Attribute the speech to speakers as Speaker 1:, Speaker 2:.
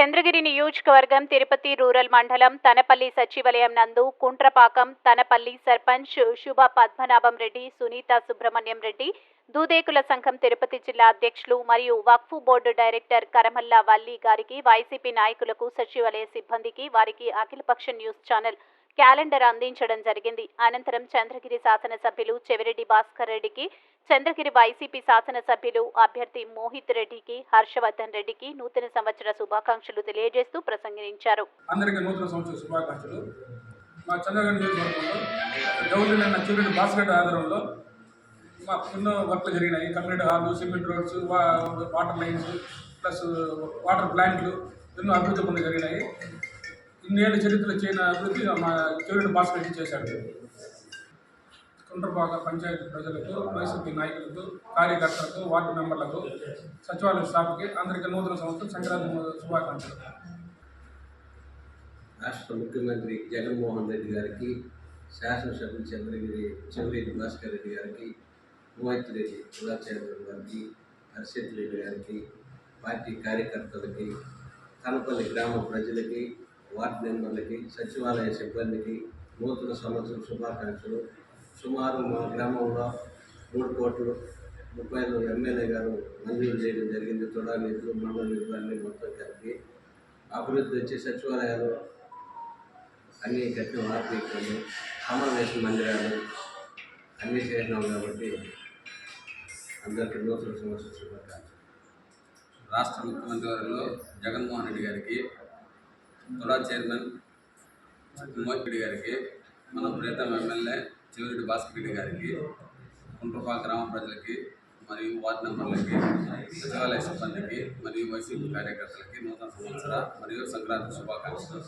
Speaker 1: చంద్రగిరి నియోజకవర్గం తిరుపతి రూరల్ మండలం తనపల్లి సచివాలయం నందు కుంట్రపాకం తనపల్లి సర్పంచ్ శుభ పద్మనాభం రెడ్డి సునీత సుబ్రహ్మణ్యం రెడ్డి దూదేకుల సంఘం తిరుపతి జిల్లా అధ్యక్షులు మరియు వక్ఫ్ బోర్డు డైరెక్టర్ కరమల్లా వల్లి గారికి వైసీపీ నాయకులకు సచివాలయ సిబ్బందికి వారికి అఖిలపక్ష న్యూస్ ఛానల్ క్యాలెండర్ అందించడం జరిగింది. అనంతరం చంద్రగిరి శాసనసభ్యులు చెవిరెడ్డి భాస్కర్ రెడ్డికి చంద్రగిరి వైసీపీ శాసనసభ్యులు అభ్యర్థి మోహిత్ రెడ్డికి హర్షవర్ధన్ రెడ్డికి నూతన సంవత్సర శుభాకాంక్షలు తెలియజేస్తూ ప్రసంగించారు.
Speaker 2: అందరికీ నూతన సంవత్సర శుభాకాంక్షలు. మా చంద్రగిరి నియోజకవర్గంలో భాస్కర్ ఆధారంలో మా ఎన్నో వర్క్లు జరిగినాయి. Cement roads water lines plus water ప్లాంట్లు ఎన్నో అభివృద్ధి పనులు జరిగినాయి. ఇన్నేళ్ళ చరిత్ర చేయని అభివృద్ధి మా చివరి భాస్కర్ రెడ్డి చేశాడు? కుండ్రపాక పంచాయతీ ప్రజలకు వైసీపీ నాయకులకు కార్యకర్తలకు వార్డు మెంబర్లకు సచివాలయ స్టాఫ్కి అందరికీ నూతన సంవత్సరం సంక్రాంతి శుభాకాంక్షలు.
Speaker 3: రాష్ట్ర ముఖ్యమంత్రి జగన్మోహన్ రెడ్డి గారికి శాసనసభ్యులు చంద్రగిరి చెవిరెడ్డి భాస్కర్ రెడ్డి గారికి మోహిత్ రెడ్డి చంద్రబాబు గారికి హర్షిత్ రెడ్డి గారికి పార్టీ కార్యకర్తలకి కనపల్లి గ్రామ ప్రజలకి వార్డు మెంబర్లకి సచివాలయ సిబ్బందికి నూతన సంవత్సరం శుభాకాంక్షలు. సుమారు మా గ్రామంలో మూడు కోట్లు రూపాయలు ఎమ్మెల్యే గారు మంజూరు చేయడం జరిగింది. తొడా నిధులు మండల నిధులు మొత్తం కలిపి అభివృద్ధి వచ్చి సచివాలయాలు అన్నీ కట్టిన ఆర్పీలు సమావేశ మందిరాలు అన్నీ చేసినాం కాబట్టి అందరికీ నూతన సంవత్సరం శుభాకాంక్షలు.
Speaker 4: రాష్ట్ర ముఖ్యమంత్రి వర్గంలో జగన్మోహన్ రెడ్డి గారికి తుడా చైర్మన్ మోహిత్ గారికి మన ప్రీతం ఎమ్మెల్యే చివరెడ్డి భాస్కర్ రెడ్డి గారికి కుంట్రపా గ్రామ ప్రజలకి మరియు వార్డు మెంబర్లకి సచివాలయ సిబ్బందికి మరియు వైసీపీ కార్యకర్తలకి నూతన సంవత్సర మరియు సంక్రాంతి శుభాకాంక్షలు.